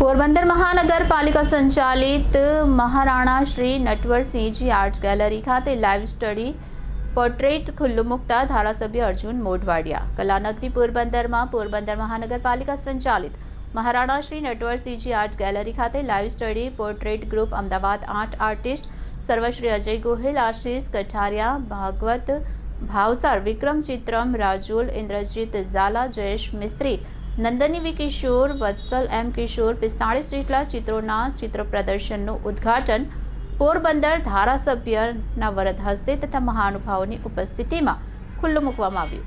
પોરબંદર મહાનગરપાલિકા સંચાલિત Maharana Shri Natwarsinhji art gallery ખાતે લાઈવ સ્ટડી પોર્ટ્રેટ ખુલ્લું મૂકતા ધારાસભ્ય અર્જુન મોઢવાડિયા. કલાનગરી પોરબંદરમાં પોરબંદર મહાનગરપાલિકા સંચાલિત મહારાણા શ્રી નટવરસિંહજી આર્ટ ગેલેરી ખાતે live study portrait group Ahmedabad art artist Sarvashri Ajay Gohil, Ashish Kathariya, Bhagwat Bhavsar, Vikram Chitram, Rajul, Indrajeet Jhala, Jayesh Mistry Nandini V Kishore, Vatsal M Kishore પિસ્તાળીસ જેટલા ચિત્રોના ચિત્ર પ્રદર્શનનું ઉદ્ઘાટન પોરબંદર ધારાસભ્યના વરદ હસ્તે તથા મહાનુભાવોની ઉપસ્થિતિમાં ખુલ્લું મૂકવામાં આવ્યું.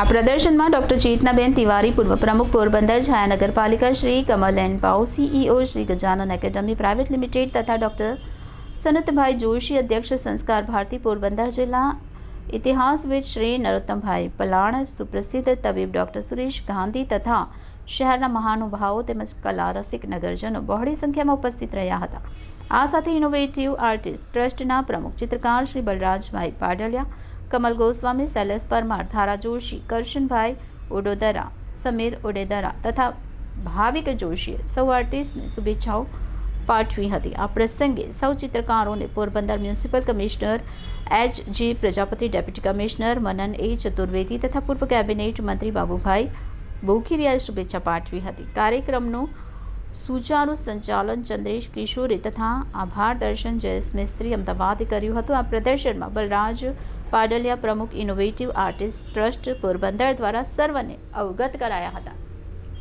આ પ્રદર્શનમાં ડોક્ટર ચેતનાબેન તિવારી, પૂર્વ પ્રમુખ પોરબંદર છાયા નગરપાલિકા Shri Kamlen Pau CEO Shri Gajanan academy, private limited તથા ડોક્ટર સનતભાઈ જોશી, અધ્યક્ષ સંસ્કાર ભારતી, પોરબંદર જિલ્લા ઇતિહાસવિદ શ્રી નરોત્તમભાઈ પલાણ, સુપ્રસિદ્ધ તબીબ ડૉક્ટર સુરેશ ગાંધી તથા શહેરના મહાનુભાવો તેમજ કલા રસિક નગરજનો બહોળી સંખ્યામાં ઉપસ્થિત રહ્યા હતા. આ સાથે ઇનોવેટિવ આર્ટિસ્ટ ટ્રસ્ટના પ્રમુખ ચિત્રકાર શ્રી બલરાજભાઈ પાડલિયા, કમલ ગોસ્વામી, શૈલેષ પરમાર, ધારા જોશી, કરશનભાઈ ઓડોદરા, સમીર ઓડેદરા તથા ભાવિક જોશીએ સૌ આર્ટિસ્ટને શુભેચ્છાઓ પાઠવી હતી. આ પ્રસંગે સૌ ચિત્રકારોને Porbandar municipal commissioner H G Prajapati, deputy commissioner Manan A Chaturvedi તથા પૂર્વ કેબિનેટ મંત્રી બાબુભાઈ બોખીરિયાએ શુભેચ્છા પાઠવી હતી. કાર્યક્રમનું સુચારુ સંચાલન ચંદ્રેશ કિશોરે તથા આભાર દર્શન જયેશ મિસ્ત્રી અમદાવાદ કર્યું હતું. આ પ્રદર્શનમાં બલરાજ પાડલિયા પ્રમુખ, ઇનોવેટિવ આર્ટિસ્ટ ટ્રસ્ટ પોરબંદર દ્વારા સર્વને અવગત કરાયા હતા.